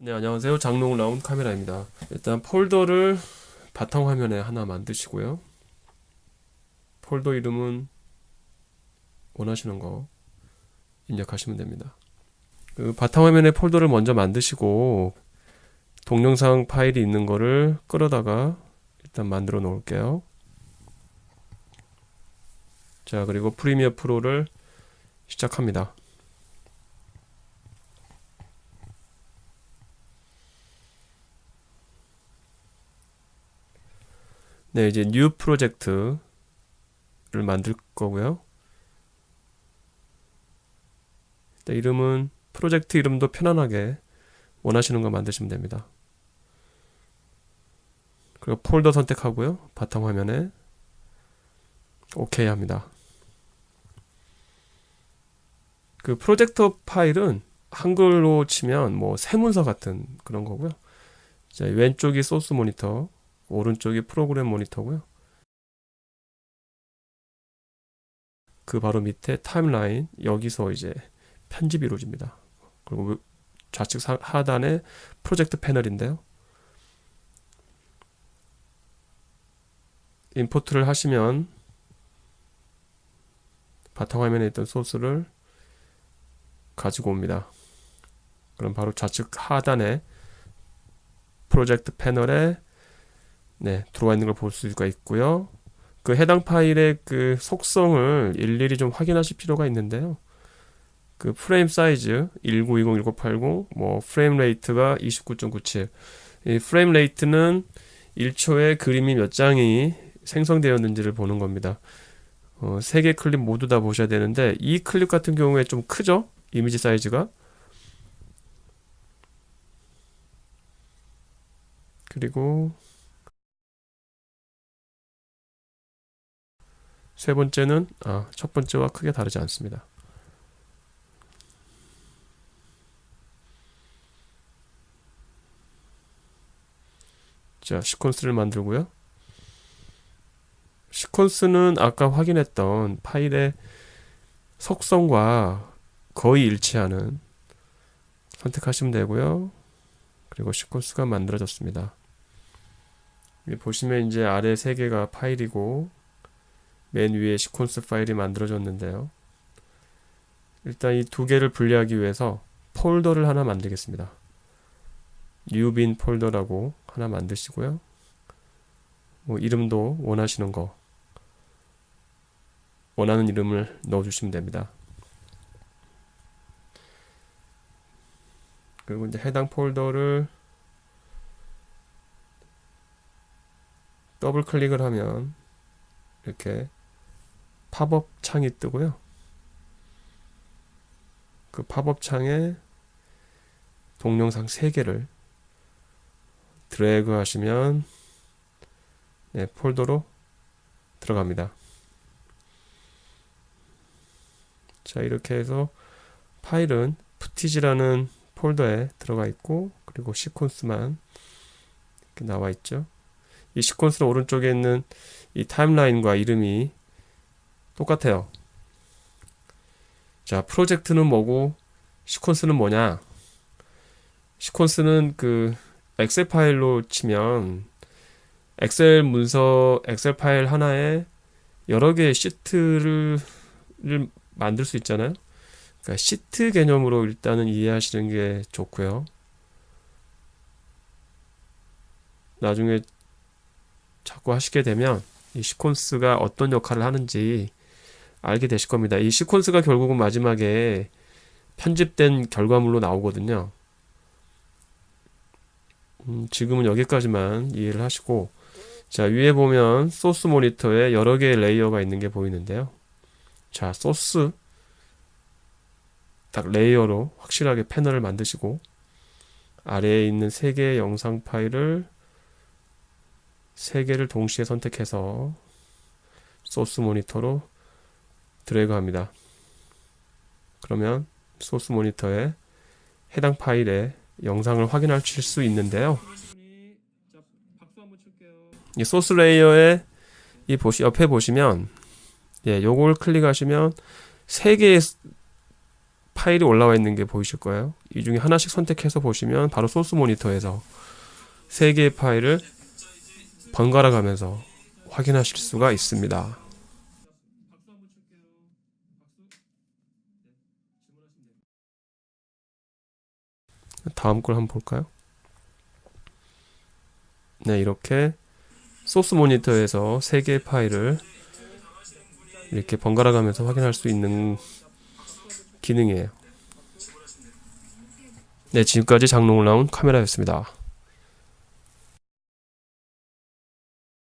네, 안녕하세요. 장롱 라운 카메라입니다. 일단 폴더를 바탕 화면에 하나 만드시고요. 폴더 이름은 원하시는 거 입력하시면 됩니다. 그 바탕 화면에 폴더를 먼저 만드시고 동영상 파일이 있는 거를 끌어다가 일단 만들어 놓을게요. 자, 그리고 프리미어 프로를 시작합니다. 네, 이제 뉴 프로젝트를 만들 거고요. 일단 이름은 프로젝트 이름도 편안하게 원하시는 거 만드시면 됩니다. 그리고 폴더 선택하고요. 바탕 화면에 오케이 합니다. 그 프로젝터 파일은 한글로 치면 뭐 세문서 같은 그런 거고요. 자, 왼쪽이 소스 모니터, 오른쪽이 프로그램 모니터고요. 그 바로 밑에 타임라인 여기서 이제 편집이 이루어집니다. 그리고 좌측 사- 하단에 프로젝트 패널인데요. 임포트를 하시면 바탕화면에 있던 소스를 가지고 옵니다. 그럼 바로 좌측 하단에 프로젝트 패널에 네, 들어와 있는 걸 볼 수가 있고요. 그 해당 파일의 그 속성을 일일이 좀 확인하실 필요가 있는데요. 그 프레임 사이즈 1920, 1980, 뭐 프레임 레이트가 29.97. 이 프레임 레이트는 1초에 그림이 몇 장이 생성되었는지를 보는 겁니다. 어, 세개 클립 모두 다 보셔야 되는데 이 클립 같은 경우에 좀 크죠? 이미지 사이즈가. 그리고 세 번째는 아, 첫 번째와 크게 다르지 않습니다. 자, 시퀀스를 만들고요. 시퀀스는 아까 확인했던 파일의 속성과 거의 일치하는 선택하시면 되고요. 그리고 시퀀스가 만들어졌습니다. 보시면 이제 아래 세 개가 파일이고 맨 위에 시퀀스 파일이 만들어졌는데요. 일단 이 두 개를 분리하기 위해서 폴더를 하나 만들겠습니다. 뉴빈 폴더라고 하나 만드시고요. 뭐 이름도 원하시는 거 원하는 이름을 넣어주시면 됩니다. 그리고 이제 해당 폴더를 더블 클릭을 하면 이렇게 팝업 창이 뜨고요. 그 팝업 창에 동영상 3개를 드래그 하시면 네, 폴더로 들어갑니다. 자, 이렇게 해서 파일은 푸티지라는 폴더에 들어가 있고 그리고 시퀀스만 나와 있죠. 이 시퀀스는 오른쪽에 있는 이 타임라인과 이름이 똑같아요. 자, 프로젝트는 뭐고 시퀀스는 뭐냐? 시퀀스는 그 엑셀 파일로 치면 엑셀 문서, 엑셀 파일 하나에 여러 개의 시트를 를 만들 수 있잖아요. 그러니까 시트 개념으로 일단은 이해하시는 게 좋고요. 나중에 자꾸 하시게 되면 이 시퀀스가 어떤 역할을 하는지 알게 되실 겁니다. 이 시퀀스가 결국은 마지막에 편집된 결과물로 나오거든요. 음, 지금은 여기까지만 이해를 하시고 자 위에 보면 소스 모니터에 여러 개의 레이어가 있는 게 보이는데요. 자 소스 딱 레이어로 확실하게 패널을 만드시고 아래에 있는 세 개의 영상 파일을 세 개를 동시에 선택해서 소스 모니터로 드래그 합니다. 그러면 소스 모니터에 해당 파일의 영상을 확인하실 수 있는데요. 이 소스 레이어에 이 보시 옆에 보시면 예, 요걸 클릭하시면 세 개의 파일이 올라와 있는 게 보이실 거예요. 이 중에 하나씩 선택해서 보시면 바로 소스 모니터에서 세 개의 파일을 번갈아 가면서 확인하실 수가 있습니다. 다음 걸 한번 볼까요? 네, 이렇게 소스 모니터에서 세 개의 파일을 이렇게 번갈아 가면서 확인할 수 있는 기능이에요. 네, 지금까지 장롱을 나온 카메라였습니다.